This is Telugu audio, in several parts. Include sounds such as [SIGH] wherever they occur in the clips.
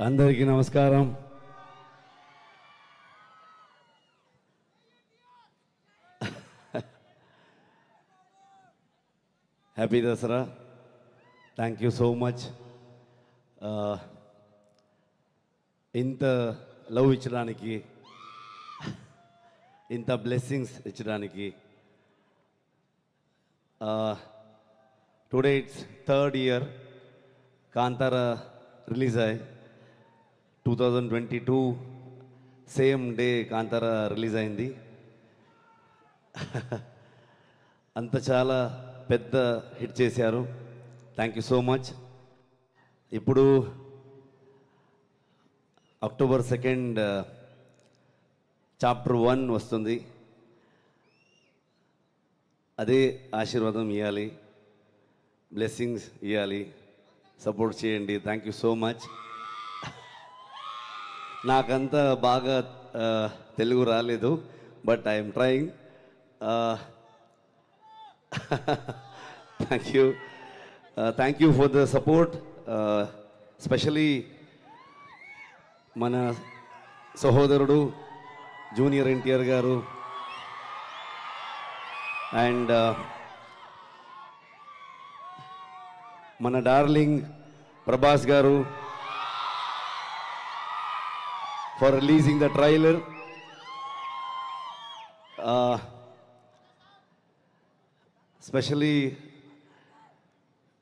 అందరికీ నమస్కారం. Happy Dasara. Thank you so much ఇంత లవ్ ఇచ్చడానికి ఇంత blessings ఇచ్చడానికి today it's third year Kantara release అయ్యి two thousand twenty two same day Kantara release అయింది. [LAUGHS] అంత చాలా పెద్ద హిట్ చేశారు. థ్యాంక్ యూ సో మచ్ ఇప్పుడు అక్టోబర్ సెకండ్ చాప్టర్ వన్ వస్తుంది. అదే ఆశీర్వాదం ఇవ్వాలి బ్లెస్సింగ్స్ ఇవ్వాలి సపోర్ట్ చేయండి. థ్యాంక్ యూ సో మచ్ నాకంత బాగా ఆ, తెలుగు రాలేదు but I'm trying thank you thank you for the support specially మన సహోదరుడు జూనియర్ ఎన్టీఆర్ గారు అండ్ మన డార్లింగ్ ప్రభాస్ గారు for releasing the trailer specially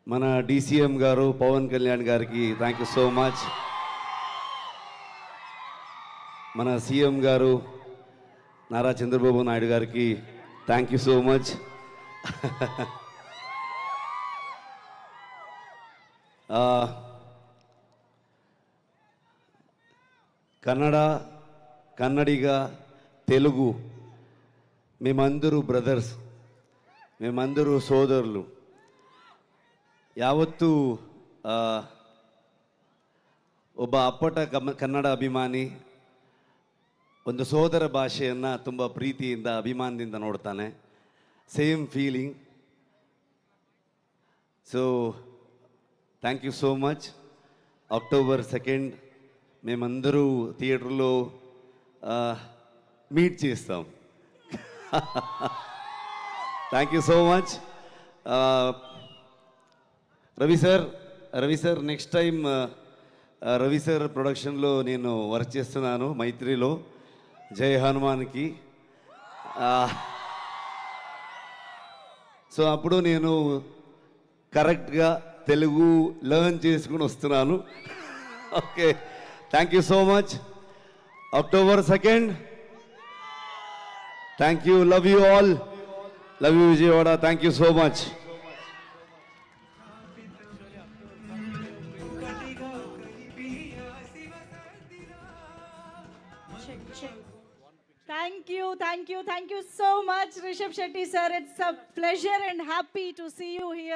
మన డిసిఎం గారు పవన్ కళ్యాణ్ గారికి థ్యాంక్ యూ సో మచ్ మన సీఎం గారు నారా చంద్రబాబు నాయుడు గారికి thank you so much Kannada Kannadiga Telugu మేమందరూ బ్రదర్స్ మేమందరూ సోదరులు ಯಾವತ್ತೂ ಆ, ಒಬ್ಬ ಅಪ್ಪಟ ಕಮ ಕನ್ನಡ ಅಭಿಮಾನಿ ಒಂದು ಸೋದರ ಭಾಷೆಯನ್ನು ತುಂಬ ಪ್ರೀತಿಯಿಂದ ಅಭಿಮಾನದಿಂದ ನೋಡ್ತಾನೆ same feeling so thank you so much October second మేమందరూ థియేటర్లో మీట్ చేస్తాం. Thank you so much Ravi sir Ravi sir next time Ravi sir ప్రొడక్షన్లో నేను వర్క్ చేస్తున్నాను మైత్రిలో జై హనుమాన్కి. సో అప్పుడు నేను కరెక్ట్గా తెలుగు లెర్న్ చేసుకుని వస్తున్నాను. Okay Thank you so much. October 2nd. Thank you. Love you all. Love you, Vijayawada. Thank you so much. Thank you, thank you, thank you so much, Rishabh Shetty sir. It's a pleasure and happy to see you here.